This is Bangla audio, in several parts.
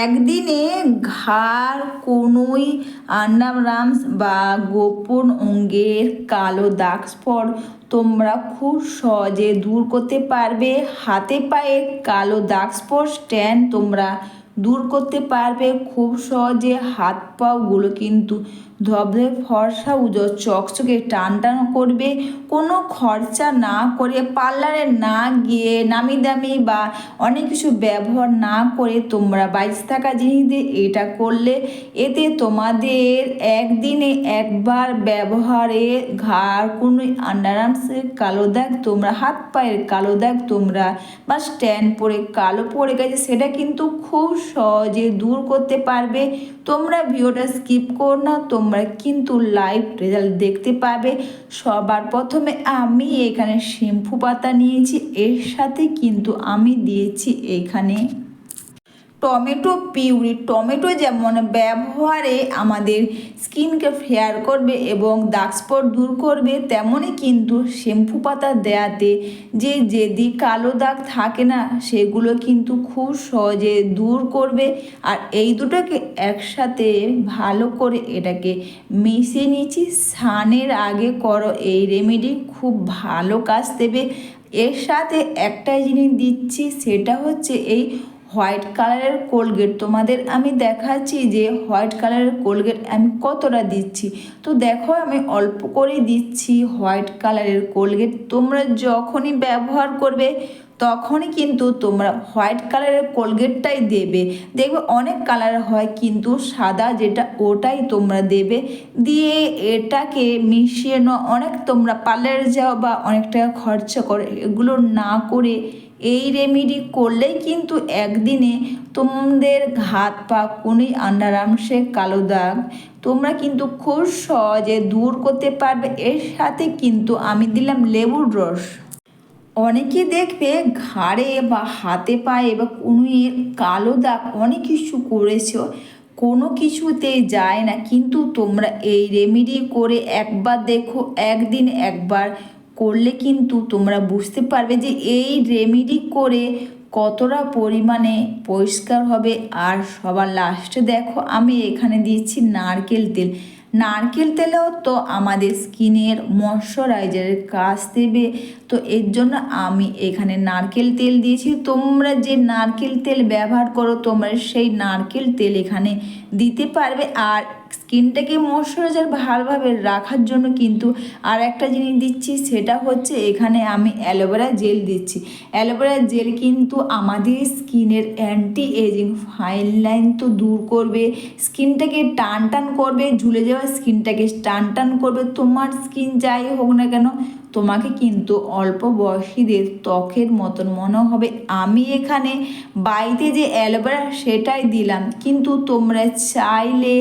একদিনে ঘাড় কনুই আন্ডামরামস বা গোপন অঙ্গের কালো দাগ স্পট তোমরা খুব সহজে দূর করতে পারবে। হাতে পায়ে কালো দাগ স্পট স্ট্যান্ড তোমরা দূর করতে পারবে খুব সহজে হাত পাগুলো কিন্তু ধবধবে, ফর্সা উজো, চকচকে টান টান করবে। কোনো খরচা না করে পার্লারে না গিয়ে নামি দামি বা অনেক কিছু ব্যবহার না করে তোমরা বাইশ থাকা জিনিস দিয়ে এটা করলে। এতে তোমাদের একদিনে একবার ব্যবহারে ঘাড় কোনো আন্ডারআর্মসের কালো দাগ তোমরা, হাত পায়ের কালো দাগ তোমরা বা স্ট্যান্ড পরে কালো পড়ে গেছে, সেটা কিন্তু খুব সহজে দূর করতে পারবে। তোমরা ভিডিওটা স্কিপ করো না, তোমরা কিন্তু লাইভ রেজাল্ট দেখতে পাবে। সবার প্রথমে আমি এখানে শ্যাম্পু পাতা নিয়েছি, এর সাথে কিন্তু আমি দিয়েছি এখানে। টমেটো পিউরি, টমেটো যেমন ব্যবহারে আমাদের স্কিনকে ফেয়ার করবে এবং দাগ স্পট দূর করবে তেমনই কিন্তু শ্যাম্পু পাতা দেয়াতে যে যেদি কালো দাগ থাকে না, সেগুলো কিন্তু খুব সহজে দূর করবে। আর এই দুটোকে একসাথে ভালো করে এটাকে মিশিয়ে নিয়েছি স্নানের আগে করো এই রেমেডি, খুব ভালো কাজ দেবে। এর সাথে একটা জিনিস দিচ্ছি, সেটা হচ্ছে এই হোয়াইট কালারের কোলগেট। তোমাদের আমি দেখাচ্ছি যে হোয়াইট কালারের কোলগেট আমি কতটা দিচ্ছি। তো দেখো আমি অল্প করেই দিচ্ছি হোয়াইট কালারের কোলগেট। তোমরা যখনই ব্যবহার করবে, তখনই কিন্তু তোমরা হোয়াইট কালারের কোলগেটটাই দেবে। দেখবে অনেক কালার হয়, কিন্তু সাদা যেটা ওটাই তোমরা দেবে। দিয়ে এটাকে মিশিয়ে নাও। অনেক তোমরা পার্লারে যাও বা অনেক টাকা খরচা করো। এগুলো না করে এই রেমেডি করলেই কিন্তু একদিনে তোমাদের হাত পা কোনি আন্ডার আর্মসে কালো দাগ তোমরা কিন্তু খুব সহজে দূর করতে পারবে। এর সাথে কিন্তু আমি দিলাম লেবুর রস। অনেকে দেখবে ঘাড়ে বা হাতে পায়ে বা কুনুয়ের কালো দাগ অনেক কিছু করেছ, কোনো কিছুতে যায় না। কিন্তু তোমরা এই রেমেডি করে একবার দেখো, একদিন একবার করলে কিন্তু তোমরা বুঝতে পারবে যে এই রেমেডি করে কতটা পরিমাণে পরিষ্কার হবে। আর সবার লাস্টে দেখো, আমি এখানে দিয়েছি নারকেল তেল। নারকেল তেলেও তো আমাদের স্কিনের ময়শ্চারাইজারের কাজ দেবে। তো এর জন্য আমি এখানে নারকেল তেল দিয়েছি। তোমরা যে নারকেল তেল ব্যবহার করো, তোমরা সেই নারকেল তেল এখানে দিতে পারবে। আর স্কিনটাকে ময়শ্চারাইজার ভালোভাবে রাখার জন্য কিন্তু আর একটা জিনিস দিচ্ছি, সেটা হচ্ছে এখানে আমি অ্যালোভেরা জেল দিচ্ছি। অ্যালোভেরা জেল কিন্তু আমাদের স্কিনের অ্যান্টি এজিং ফাইন লাইন তো দূর করবে, স্কিনটাকে টান টান করবে, ঝুলে যাওয়া স্কিনটাকে টান টান করবে। তোমার স্কিন যাই হোক না কেন, তোমাকে কিন্তু অল্প বয়সীদের ত্বকের মতন মনে হবে। আমি এখানে বাড়িতে যে অ্যালোভেরা সেটাই দিলাম, কিন্তু তোমরা চাইলে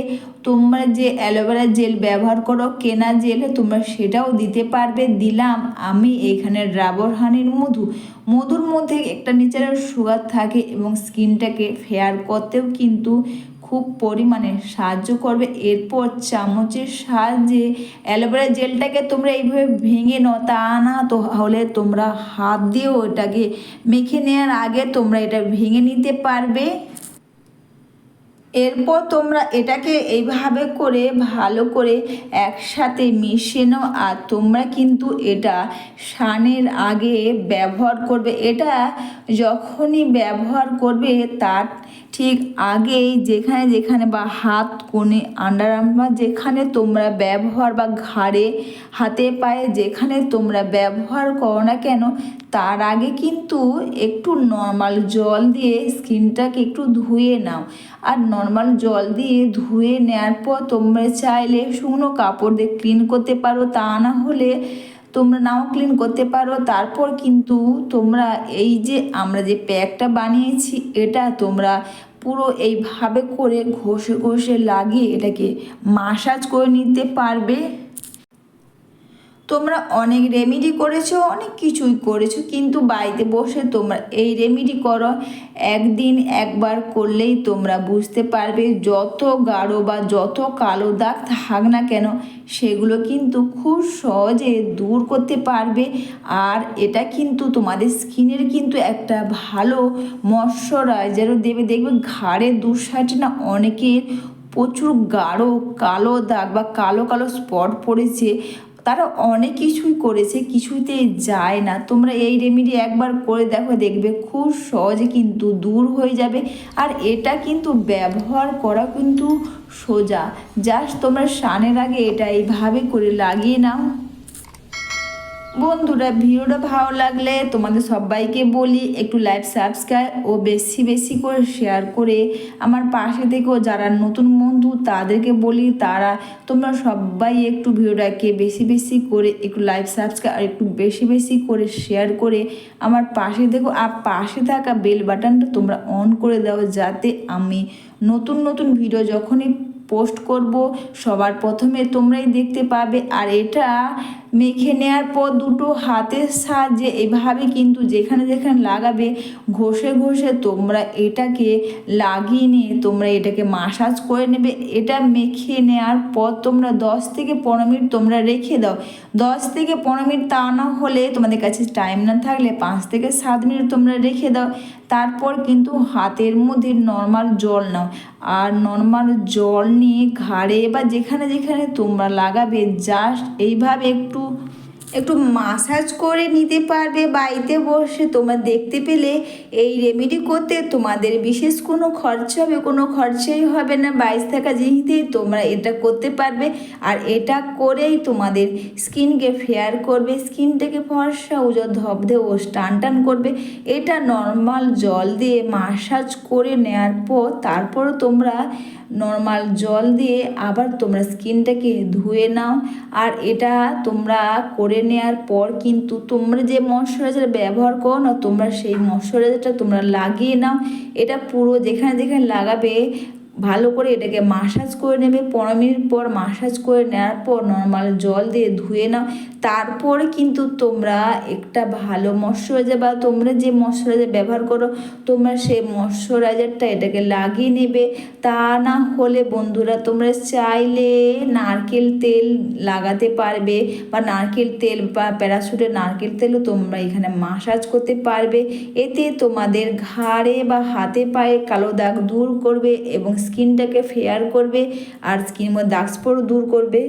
তোমরা যে অ্যালোভেরা জেল ব্যবহার করো, কেনা জেল তোমরা সেটাও দিতে পারবে। দিলাম আমি এখানে রাবর হানির মধু। মধুর মধ্যে একটা নেচারাল সুগার থাকে এবং স্কিনটাকে ফেয়ার করতেও কিন্তু খুব পরিমাণে সাহায্য করবে। এরপর চামচের সাহায্যে অ্যালোভেরা জেলটাকে তোমরা এইভাবে ভেঙে নাও, তা না তো হলে তোমরা হাত দিয়েও এটাকে মেখে নেওয়ার আগে তোমরা এটা ভেঙে নিতে পারবে। এরপর তোমরা এটাকে এইভাবে করে ভালো করে একসাথে মিশিয়ে নাও, আর তোমরা কিন্তু এটা সানের আগে ব্যবহার করবে। এটা যখনই ব্যবহার করবে, তার ঠিক আগেই যেখানে যেখানে বা হাত, কোণে আন্ডারআর্ম বা যেখানে তোমরা ব্যবহার বা ঘাড়ে, হাতে, পায়ে যেখানে তোমরা ব্যবহার করো না কেন, তার আগে কিন্তু একটু নর্মাল জল দিয়ে স্কিনটাকে একটু ধুয়ে নাও। আর নর্মাল জল দিয়ে ধুয়ে নেওয়ার পর তোমরা চাইলে শুকনো কাপড় দিয়ে ক্লিন করতে পারো, তা না হলে তোমরা নাও ক্লিন করতে পারো। তারপর কিন্তু তোমরা এই যে আমরা যে প্যাকটা বানিয়েছি, এটা তোমরা পুরো এইভাবে করে ঘষে ঘষে লাগিয়ে এটাকে মাসাজ করে নিতে পারবে। তোমরা অনেক রেমিডি করেছ, অনেক কিছুই করেছ, কিন্তু বাড়িতে বসে তোমরা এই রেমিডি করো। একদিন একবার করলেই তোমরা বুঝতে পারবে যত গাঢ় বা যত কালো দাগ থাক না কেন, সেগুলো কিন্তু খুব সহজে দূর করতে পারবে। আর এটা কিন্তু তোমাদের স্কিনের কিন্তু একটা ভালো ময়শ্চারাইজারও দেবে। দেখবে ঘাড়ে দু সাইডে না অনেকের প্রচুর গাঢ়, কালো দাগ বা কালো কালো স্পট পড়েছে। তারা অনেক কিছুই করেছে কিছুতে যায় না। তোমরা এই রেমিডি একবার করে দেখো, দেখবে খুব সহজে কিন্তু দূর হয়ে যাবে। আর এটা কিন্তু ব্যবহার করা কিন্তু সোজা। জাস্ট তোমরা স্নানের আগে এটা এইভাবে করে লাগিয়ে নাও। বন্ধুরা, ভিডিওটা ভালো লাগলে তোমাদের সবাইকে বলি একটু লাইভ সাবস্ক্রাইব ও বেশি বেশি করে শেয়ার করে আমার পাশে থেকেও যারা নতুন বন্ধু তাদেরকে বলি তারা তোমরা সবাই একটু ভিডিওটাকে বেশি বেশি করে একটু লাইভ সাবস্ক্রাইব আর একটু বেশি বেশি করে শেয়ার করে আমার পাশে দেখো আর পাশে থাকা বেল বাটনটা তোমরা অন করে দাও যাতে আমি নতুন নতুন ভিডিও যখনই পোস্ট করব সবার প্রথমে তোমরাই দেখতে পাবে। আর এটা মেখে নেওয়ার পর দুটো হাতের সাহায্যে এভাবে কিন্তু যেখানে যেখানে লাগাবে, ঘষে ঘষে তোমরা এটাকে লাগিয়ে নিয়ে তোমরা এটাকে মাসাজ করে নেবে। এটা মেখে নেওয়ার পর তোমরা দশ থেকে পনেরো মিনিট তোমরা রেখে দাও। দশ থেকে পনেরো মিনিট তা না হলে তোমাদের কাছে টাইম না থাকলে পাঁচ থেকে সাত মিনিট তোমরা রেখে দাও। তারপর কিন্তু হাতের মধ্যে নর্মাল জল নাও। আর নর্মাল জল নিয়ে ঘাড়ে বা যেখানে যেখানে তোমরা লাগাবে জাস্ট এইভাবে একটু একটু মাসাজ করে নিতে পারবে বাড়িতে বসে। তোমরা দেখতে পেলে এই রেমেডি করতে তোমাদের বিশেষ কোনো খরচ হবে, কোনো খরচাই হবে না। বাইশ থাকা জিনিসেই তোমরা এটা করতে পারবে আর এটা করেই তোমাদের স্কিনকে ফেয়ার করবে, স্কিনটাকে ফর্সা উজো ধবধে ও টান টান করবে। এটা নর্মাল জল দিয়ে মাসাজ করে নেওয়ার পর তারপর তোমরা নর্মাল জল দিয়ে আবার তোমরা স্কিনটাকে ধুয়ে নাও। আর এটা তোমরা করে নেওয়ার পর কিন্তু তোমরা যে ময়শ্চারাইজার ব্যবহার করো না, তোমরা সেই ময়শ্চারাইজারটা তোমরা লাগিয়ে নাও। এটা পুরো যেখানে যেখানে লাগাবে, ভালো করে এটাকে মাসাজ করে নেবে। পনেরো মিনিট পর মাসাজ করে নেওয়ার পর নর্মাল জল দিয়ে ধুয়ে নাও। তারপরে কিন্তু তোমরা একটা ভালো ময়শ্চারাইজার বা তোমরা যে ময়শ্চারাইজার ব্যবহার করো, তোমরা সেই ময়শ্চারাইজারটা এটাকে লাগিয়ে নেবে। তা না হলে বন্ধুরা তোমরা চাইলে নারকেল তেল লাগাতে পারবে বা নারকেল তেল বা প্যারাশুটের নারকেল তেলও তোমরা এখানে মাসাজ করতে পারবে। এতে তোমাদের ঘাড়ে বা হাতে পায়ে কালো দাগ দূর করবে এবং স্কিনটাকে ফেয়ার করবে আর স্কিন মধ্যে দাগ স্পট দূর করবে।